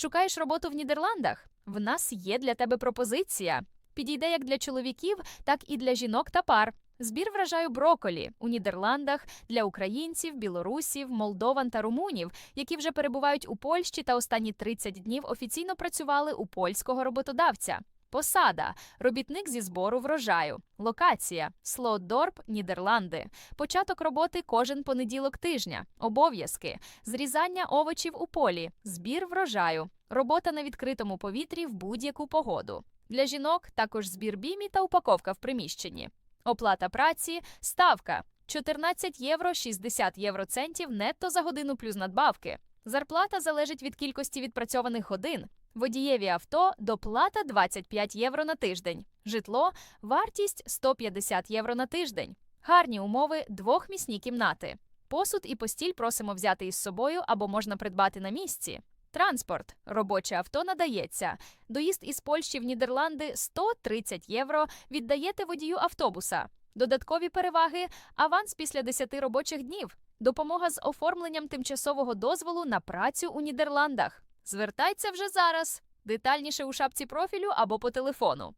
Шукаєш роботу в Нідерландах? В нас є для тебе пропозиція. Підійде як для чоловіків, так і для жінок та пар. Збір вражаю броколі у Нідерландах для українців, білорусів, молдован та румунів, які вже перебувають у Польщі та останні 30 днів офіційно працювали у польського роботодавця. Посада робітник зі збору врожаю. Локація Слоудорп, Нідерланди. Початок роботи кожен понеділок тижня. Обов'язки зрізання овочів у полі, збір врожаю, робота на відкритому повітрі в будь-яку погоду. Для жінок також збір бімі та упаковка в приміщенні. Оплата праці, ставка 14 євро 60 євроцентів нетто за годину плюс надбавки. Зарплата залежить від кількості відпрацьованих годин. Водієві авто доплата 25 євро на тиждень. Житло вартість 150 євро на тиждень. Гарні умови двохмісні кімнати. Посуд і постіль просимо взяти із собою або можна придбати на місці. Транспорт. Робоче авто надається. Доїзд із Польщі в Нідерланди 130 євро віддаєте водію автобуса. Додаткові переваги аванс після 10 робочих днів. Допомога з оформленням тимчасового дозволу на працю у Нідерландах. Звертайтеся вже зараз. Детальніше у шапці профілю або по телефону.